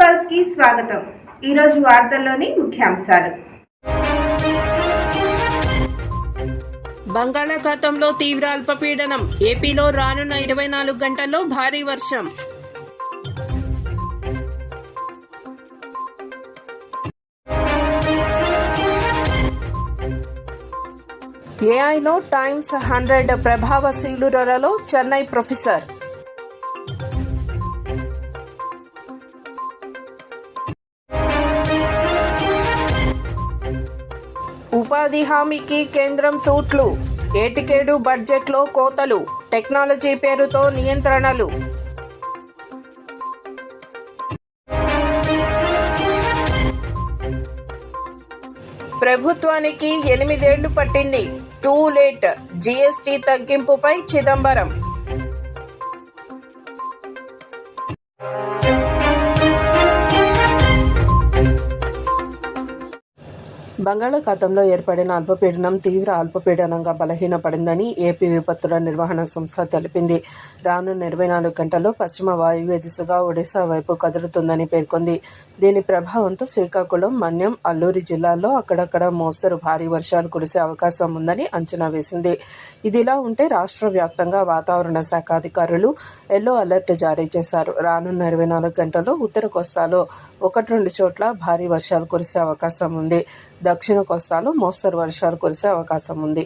పల్స్కి స్వాగతం. ఈరోజు వార్తల్లోని ముఖ్యాంశాలు. బంగాళాఖాతంలో తీవ్ర అల్పపీడనం. ఏపీలో రానున్న ఇరవై నాలుగు గంటల్లో భారీ వర్షం. ఏఐలో టైమ్స్ హండ్రెడ్ ప్రభావశీలురలో చెన్నై ప్రొఫెసర్. ఉపాధి హామీకి కేంద్రం తూట్లు ఏటికేడు బడ్జెట్లో కోతలు టెక్నాలజీ పేరుతో నియంత్రణలు. ప్రభుత్వానికి ఎనిమిదేళ్ళు పట్టింది టూ లేట్ జీఎస్టీ తగ్గింపుపై చిదంబరం. బంగాళాఖాతంలో ఏర్పడిన అల్పపీడనం తీవ్ర అల్పపీడనంగా బలహీనపడిందని ఏపీ విపత్తుల నిర్వహణ సంస్థ తెలిపింది. రానున్న ఇరవై నాలుగు గంటల్లో పశ్చిమ వాయువ్య దిశగా ఒడిశా వైపు కదులుతుందని పేర్కొంది. దీని ప్రభావంతో శ్రీకాకుళం మన్యం అల్లూరి జిల్లాల్లో అక్కడక్కడ మోస్తరు భారీ వర్షాలు కురిసే అవకాశం ఉందని అంచనా వేసింది. ఇదిలా ఉంటే రాష్ట్ర వ్యాప్తంగా వాతావరణ శాఖ అధికారులు ఎల్లో అలర్ట్ జారీ చేశారు. రానున్న ఇరవై నాలుగు గంటల్లో ఉత్తర కోస్తాలో ఒకటి రెండు చోట్ల భారీ వర్షాలు కురిసే అవకాశం ఉంది. దక్షిణ కోస్తాలో మోస్తరు వర్షాలు కురిసే అవకాశం ఉంది.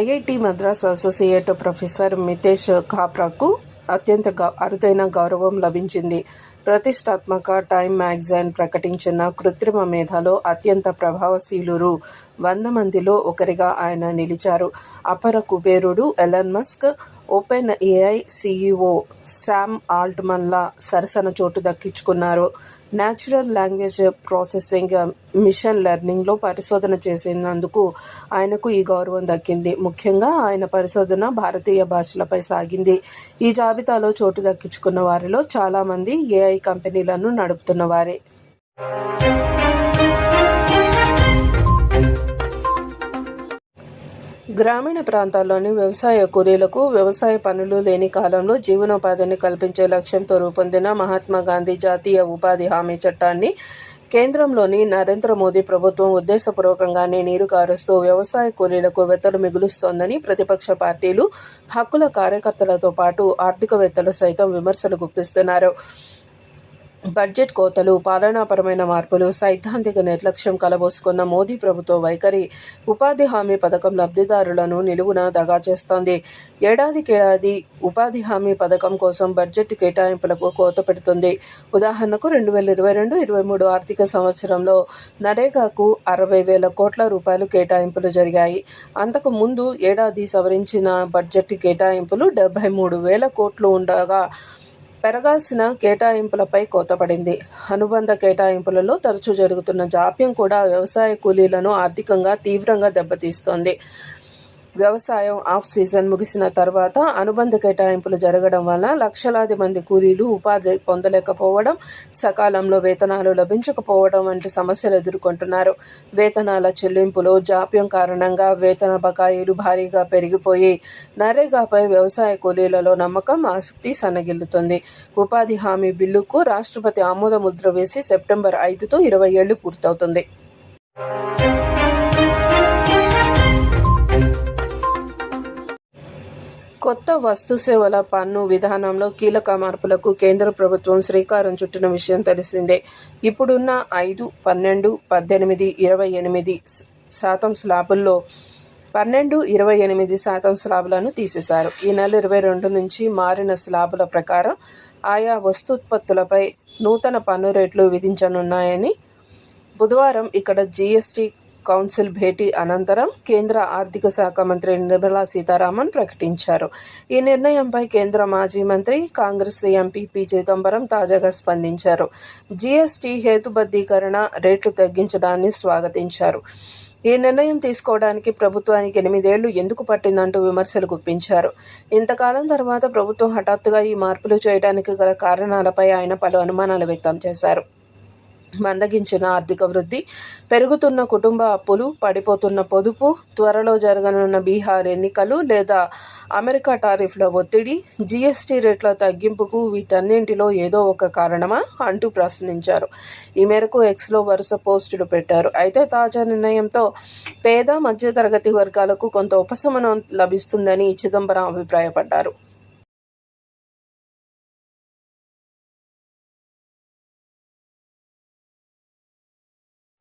IIT Madras associate professor Mitesh కాప్రాకు అత్యంత అరుదైన గౌరవం లభించింది. ప్రతిష్టాత్మక టైమ్ మ్యాగజైన్ ప్రకటించిన కృత్రిమ మేధలో అత్యంత ప్రభావశీలురు వంద మందిలో ఒకరిగా ఆయన నిలిచారు. అపర కుబేరుడు Elon Musk open AI CEO Sam ఆల్ట్మన్లా సరసన చోటు దక్కించుకున్నారు. న్యాచురల్ లాంగ్వేజ్ ప్రాసెసింగ్ మిషన్ లెర్నింగ్లో పరిశోధన చేసినందుకు ఆయనకు ఈ గౌరవం దక్కింది. ముఖ్యంగా ఆయన పరిశోధన భారతీయ భాషలపై సాగింది. ఈ జాబితాలో చోటు దక్కించుకున్న వారిలో చాలామంది ఏఐ కంపెనీలను నడుపుతున్న వారే. గ్రామీణ ప్రాంతాల్లోని వ్యవసాయ కూలీలకు వ్యవసాయ పనులు లేని కాలంలో జీవనోపాధిని కల్పించే లక్ష్యంతో రూపొందిన మహాత్మా గాంధీ జాతీయ ఉపాధి హామీ చట్టాన్ని కేంద్రంలోని నరేంద్ర మోదీ ప్రభుత్వం ఉద్దేశపూర్వకంగానే నీరు కారుస్తూ వ్యవసాయ కూలీలకు వెత్తలు మిగులుస్తోందని ప్రతిపక్ష పార్టీలు హక్కుల కార్యకర్తలతో పాటు ఆర్థికవేత్తలు సైతం విమర్శలు గుప్పిస్తున్నారు. బడ్జెట్ కోతలు పాలనాపరమైన మార్పులు సైద్ధాంతిక నిర్లక్ష్యం కలబోసుకున్న మోదీ ప్రభుత్వ వైఖరి ఉపాధి హామీ పథకం లబ్ధిదారులను నిలువున దగా చేస్తోంది. ఏడాదికేడాది ఉపాధి హామీ పథకం కోసం బడ్జెట్ కేటాయింపులకు కోత పెడుతుంది. ఉదాహరణకు రెండు వేల ఇరవై రెండు ఇరవై మూడు ఆర్థిక సంవత్సరంలో నరేగాకు అరవై వేల కోట్ల రూపాయలు కేటాయింపులు జరిగాయి. అంతకు ముందు ఏడాది సవరించిన బడ్జెట్ కేటాయింపులు డెబ్బై మూడు వేల కోట్లు ఉండగా పెరగాల్సిన కేటాయింపులపై కోతపడింది. అనుబంధ కేటాయింపులలో తరచూ జరుగుతున్న జాప్యం కూడా వ్యవసాయ కూలీలను ఆర్థికంగా తీవ్రంగా దెబ్బతీస్తోంది. వ్యవసాయం ఆఫ్ సీజన్ ముగిసిన తర్వాత అనుబంధ కేటాయింపులు జరగడం వలన లక్షలాది మంది కూలీలు ఉపాధి పొందలేకపోవడం సకాలంలో వేతనాలు లభించకపోవడం వంటి సమస్యలు ఎదుర్కొంటున్నారు. వేతనాల చెల్లింపులో జాప్యం కారణంగా వేతన బకాయిలు భారీగా పెరిగిపోయి నరేగాపై వ్యవసాయ కూలీలలో నమ్మకం ఆసక్తి సన్నగిల్లుతుంది. ఉపాధి హామీ బిల్లుకు రాష్ట్రపతి ఆమోద ముద్ర వేసి సెప్టెంబర్ ఐదుతో ఇరవై ఏళ్ళు పూర్తవుతుంది. కొత్త వస్తు సేవల పన్ను విధానంలో కీలక మార్పులకు కేంద్ర ప్రభుత్వం శ్రీకారం చుట్టిన విషయం తెలిసిందే. ఇప్పుడున్న ఐదు పన్నెండు పద్దెనిమిది ఇరవై ఎనిమిది శాతం స్లాబుల్లో పన్నెండు ఇరవై ఎనిమిది శాతం స్లాబులను తీసేశారు. ఈ నెల ఇరవై రెండు నుంచి మారిన స్లాబుల ప్రకారం ఆయా వస్తుత్పత్తులపై నూతన పన్ను రేట్లు విధించనున్నాయని బుధవారం ఇక్కడ జీఎస్టీ కౌన్సిల్ భేటీ అనంతరం కేంద్ర ఆర్థిక శాఖ మంత్రి నిర్మలా సీతారామన్ ప్రకటించారు. ఈ నిర్ణయంపై కేంద్ర మాజీ మంత్రి కాంగ్రెస్ ఎంపీ పి చిదంబరం తాజాగా స్పందించారు. జీఎస్టీ హేతుబద్ధీకరణ రేట్లు తగ్గించడాన్ని స్వాగతించారు. ఈ నిర్ణయం తీసుకోవడానికి ప్రభుత్వానికి ఎనిమిదేళ్ళు ఎందుకు పట్టిందంటూ విమర్శలు గుప్పించారు. ఇంతకాలం తర్వాత ప్రభుత్వం హఠాత్తుగా ఈ మార్పులు చేయడానికి గల కారణాలపై ఆయన పలు అనుమానాలు వ్యక్తం చేశారు. మందగించిన ఆర్థిక వృద్ధి పెరుగుతున్న కుటుంబ అప్పులు పడిపోతున్న పొదుపు త్వరలో జరగనున్న బీహార్ ఎన్నికలు లేదా అమెరికా టారిఫ్ల ఒత్తిడి జీఎస్టీ రేట్ల తగ్గింపుకు వీటన్నింటిలో ఏదో ఒక కారణమా అంటూ ప్రశ్నించారు. ఈ మేరకు ఎక్స్లో వరుస పోస్టులు పెట్టారు. అయితే తాజా నిర్ణయంతో పేద మధ్యతరగతి వర్గాలకు కొంత ఉపశమనం లభిస్తుందని చిదంబరం అభిప్రాయపడ్డారు.